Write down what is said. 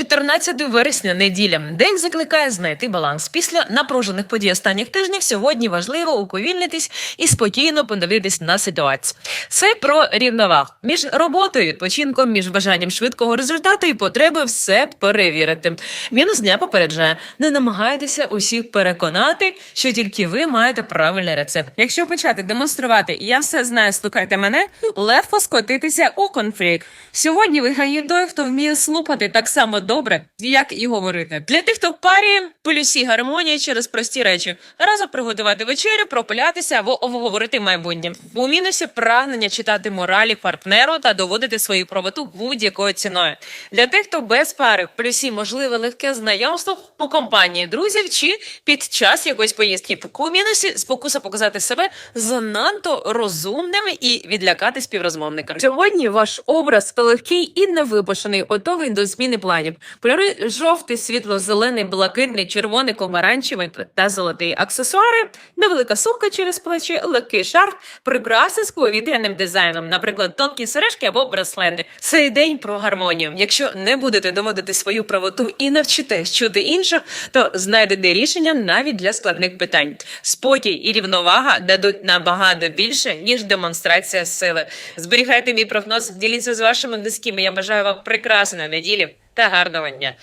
14 вересня, неділя. День закликає знайти баланс. Після напружених подій останніх тижнів сьогодні важливо уповільнитись і спокійно подивитись на ситуацію. Це про рівновагу між роботою, відпочинком, між бажанням швидкого результату і потреби все перевірити. Мінус дня попереджає: не намагайтеся усіх переконати, що тільки ви маєте правильний рецепт. Якщо почати демонструвати, я все знаю, слухайте мене, легко скотитися у конфлікт. Сьогодні виграє той, хто вміє слухати так само добре, як і говорити. Для тих, хто в парі, плюсі гармонії через прості речі. Разом приготувати вечерю, пропилятися або обговорити майбутнє. У мінусі прагнення читати моралі партнеру та доводити свою правоту будь-якою ціною. Для тих, хто без пари, в плюсі можливе легке знайомство у компанії друзів чи під час якоїсь поїздки. У мінусі спокуса показати себе занадто розумним і відлякати співрозмовника. Сьогодні ваш образ легкий і невипушений, готовий до зміни планів. Кольори жовтий, світло-зелений, блакитний, червоний, помаранчевий та золотий. Аксесуари, невелика сумка через плечі, легкий шарф, прикраси з повітряним дизайном, наприклад, тонкі сережки або браслети. Цей день про гармонію. Якщо не будете доводити свою правоту і навчитесь чути інших, то знайдете рішення навіть для складних питань. Спокій і рівновага дадуть набагато більше ніж демонстрація сили. Зберігайте мій прогноз, діліться з вашими близькими. Я бажаю вам прекрасної неділі та гарного дня.